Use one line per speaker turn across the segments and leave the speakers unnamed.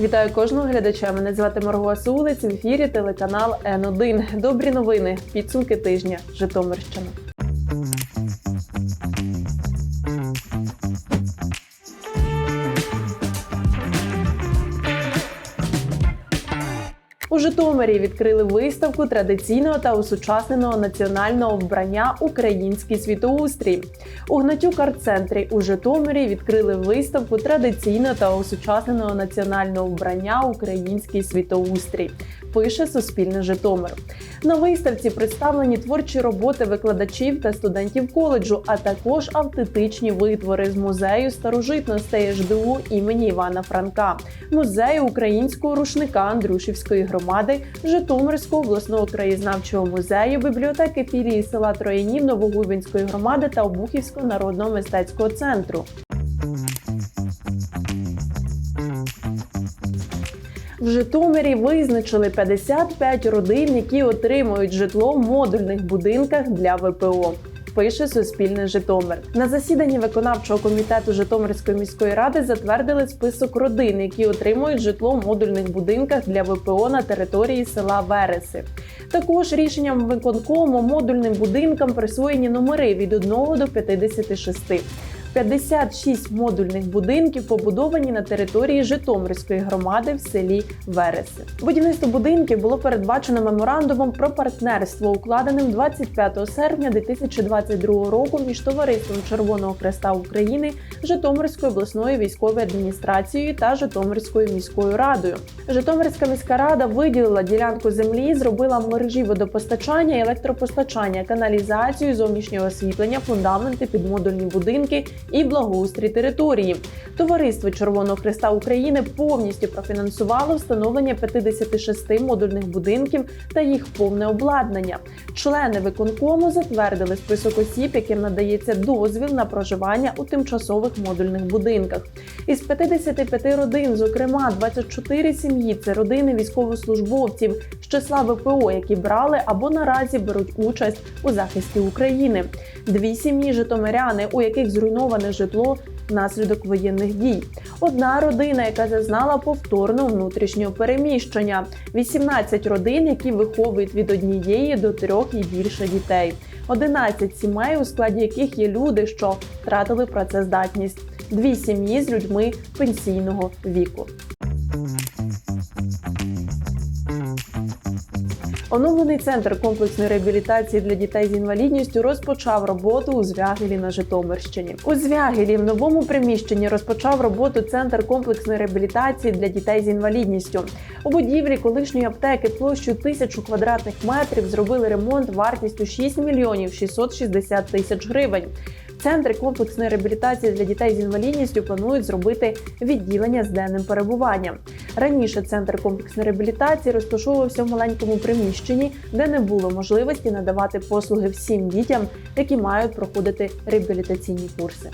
Вітаю кожного глядача. Мене звати Марго Сулець. В ефірі телеканал Н1. Добрі новини. Підсумки тижня. Житомирщина. У Житомирі відкрили виставку традиційного та усучасненого національного вбрання Український світоустрій. У Гнатюк арт-центрі у Житомирі відкрили виставку традиційного та усучасненого національного вбрання Український світоустрій. Пише Суспільне Житомир. На виставці представлені творчі роботи викладачів та студентів коледжу, а також автентичні витвори з музею старожитностей ЖДУ імені Івана Франка, музею українського рушника Андрушівської громади, Житомирського обласного краєзнавчого музею, бібліотеки філії села Троянів Новогубінської громади та Обухівського народного мистецького центру. В Житомирі визначили 55 родин, які отримують житло в модульних будинках для ВПО. Пише Суспільне Житомир на засіданні виконавчого комітету Житомирської міської ради затвердили список родин, які отримують житло в модульних будинках для ВПО на території села Вереси. Також рішенням виконкому модульним будинкам присвоєні номери від 1 до 56. 56 модульних будинків побудовані на території Житомирської громади в селі Вереси. Будівництво будинків було передбачено меморандумом про партнерство, укладеним 25 серпня 2022 року між товариством Червоного Хреста України, Житомирською обласною військовою адміністрацією та Житомирською міською радою. Житомирська міська рада виділила ділянку землі, зробила мережі водопостачання, електропостачання, каналізацію, зовнішнього освітлення, фундаменти під модульні будинки і благоустрій території. Товариство Червоного Христа України повністю профінансувало встановлення 56 модульних будинків та їх повне обладнання. Члени виконкому затвердили список осіб, яким надається дозвіл на проживання у тимчасових модульних будинках. Із 55 родин, зокрема 24 сім'ї, це родини військовослужбовців числа ВПО, які брали або наразі беруть участь у захисті України. Дві сім'ї житомиряни, у яких зруйноване житло внаслідок воєнних дій. Одна родина, яка зазнала повторного внутрішнього переміщення, 18 родин, які виховують від однієї до трьох і більше дітей, 11 сімей, у складі яких є люди, що втратили працездатність, дві сім'ї з людьми пенсійного віку. Оновлений центр комплексної реабілітації для дітей з інвалідністю розпочав роботу у Звягелі на Житомирщині. У Звягелі в новому приміщенні розпочав роботу центр комплексної реабілітації для дітей з інвалідністю. У будівлі колишньої аптеки площу тисячу квадратних метрів зробили ремонт вартістю 6 мільйонів 660 тисяч гривень. В центрі комплексної реабілітації для дітей з інвалідністю планують зробити відділення з денним перебуванням. Раніше центр комплексної реабілітації розташовувався в маленькому приміщенні, де не було можливості надавати послуги всім дітям, які мають проходити реабілітаційні курси.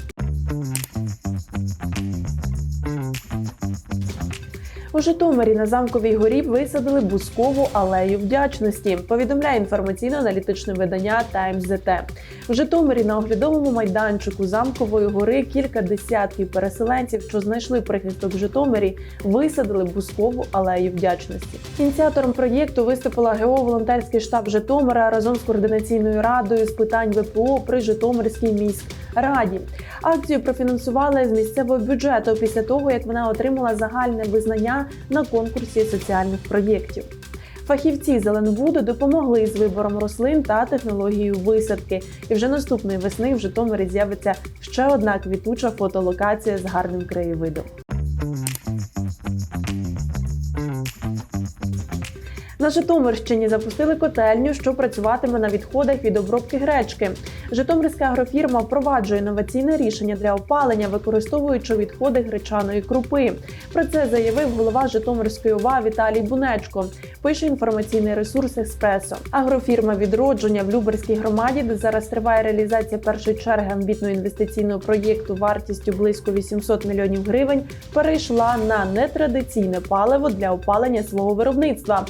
У Житомирі на замковій горі висадили бускову алею вдячності. Повідомляє інформаційно-аналітичне видання «Таймс.ЗТ». В Житомирі на оглядовому майданчику замкової гори кілька десятків переселенців, що знайшли прихисток в Житомирі, висадили бускову алею вдячності. Ініціатором проєкту виступила геоволонтерський штаб Житомира разом з координаційною радою з питань ВПО при Житомирській міськраді. Акцію профінансували з місцевого бюджету після того, як вона отримала загальне визнання на конкурсі соціальних проєктів. Фахівці Зеленвуду допомогли з вибором рослин та технологією висадки. І вже наступної весни в Житомирі з'явиться ще одна квітуча фотолокація з гарним краєвидом. На Житомирщині запустили котельню, що працюватиме на відходах від обробки гречки. Житомирська агрофірма впроваджує інноваційне рішення для опалення, використовуючи відходи гречаної крупи. Про це заявив голова Житомирської ОВА Віталій Бунечко. Пише інформаційний ресурс Еспресо. Агрофірма відродження в Люберській громаді, де зараз триває реалізація першої черги амбітного інвестиційного проєкту вартістю близько 800 мільйонів гривень, перейшла на нетрадиційне паливо для опалення свого виробництва.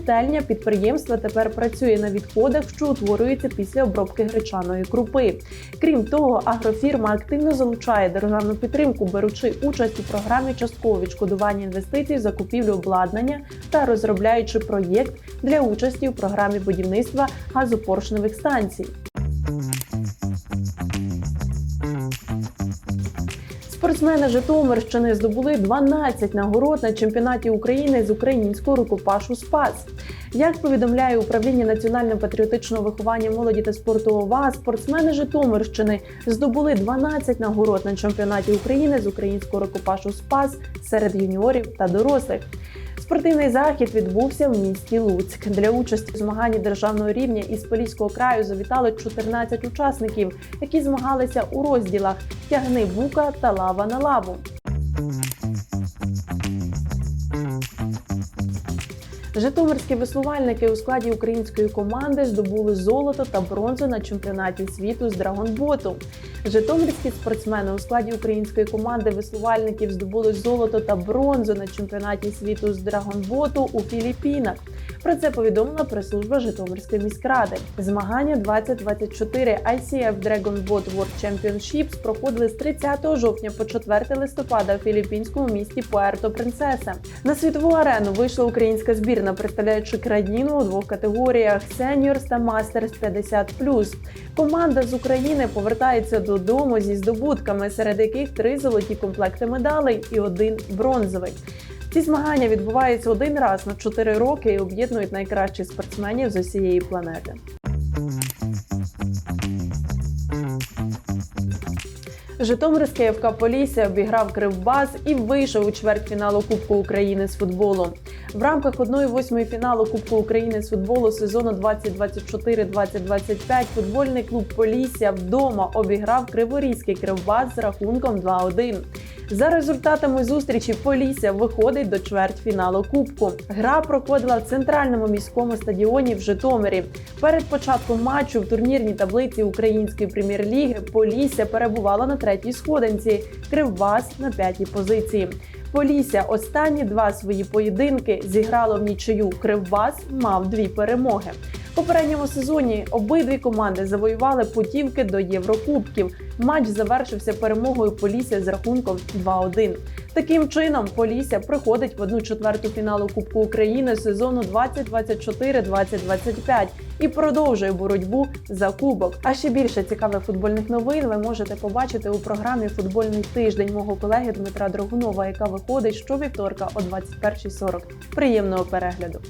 Котельня підприємства тепер працює на відходах, що утворюються після обробки гречаної крупи. Крім того, агрофірма активно залучає державну підтримку, беручи участь у програмі часткового відшкодування інвестицій, закупівлю обладнання та розробляючи проєкт для участі у програмі будівництва газопоршневих станцій. Спортсмени Житомирщини здобули 12 нагород на чемпіонаті України з українського рукопашу Спас. Як повідомляє управління національно-патріотичного виховання молоді та спорту ОВА, спортсмени Житомирщини здобули 12 нагород на чемпіонаті України з українського рукопашу Спас серед юніорів та дорослих. Спортивний захід відбувся в місті Луцьк. Для участі у змаганні державного рівня із Поліського краю завітали 14 учасників, які змагалися у розділах тягни бука та лава на лаву. Житомирські веслувальники у складі української команди здобули золото та бронзу на чемпіонаті світу з драгонботу. Житомирські спортсмени у складі української команди веслувальників здобули золото та бронзу на чемпіонаті світу з драгонботу у Філіппінах. Про це повідомила прес-служба Житомирської міськради. Змагання 2024 ICF Dragon Boat World Championships проходили з 30 жовтня по 4 листопада у філіппінському місті Пуерто Принцеса. На світову арену вийшла українська збірна, представляючи країну у двох категоріях Seniors та Masters 50+. Команда з України повертається додому зі здобутками, серед яких три золоті комплекти медалей і один бронзовий. Ці змагання відбуваються один раз на 4 роки і об'єднують найкращих спортсменів з усієї планети. Житомирський ФК Полісся обіграв Кривбас і вийшов у чвертьфіналу Кубку України з футболу. В рамках 1-8 фіналу Кубку України з футболу сезону 2024-2025 футбольний клуб Полісся вдома обіграв Криворізький Кривбас з рахунком 2-1. За результатами зустрічі Полісся виходить до чвертьфіналу Кубку. Гра проходила в центральному міському стадіоні в Житомирі. Перед початком матчу в турнірній таблиці Української прем'єр-ліги Полісся перебувала на третій сходинці, Кривбас на п'ятій позиції. Полісся останні два свої поєдинки зіграло в нічию. Кривбас мав дві перемоги. Попередньому сезоні обидві команди завоювали путівки до Єврокубків. Матч завершився перемогою Полісся з рахунком 2-1. Таким чином, Полісся приходить в одну четверту фіналу Кубку України сезону 2024-2025 і продовжує боротьбу за кубок. А ще більше цікавих футбольних новин ви можете побачити у програмі Футбольний тиждень мого колеги Дмитра Дрогунова, яка виходить щовівторка о 21.40. Приємного перегляду!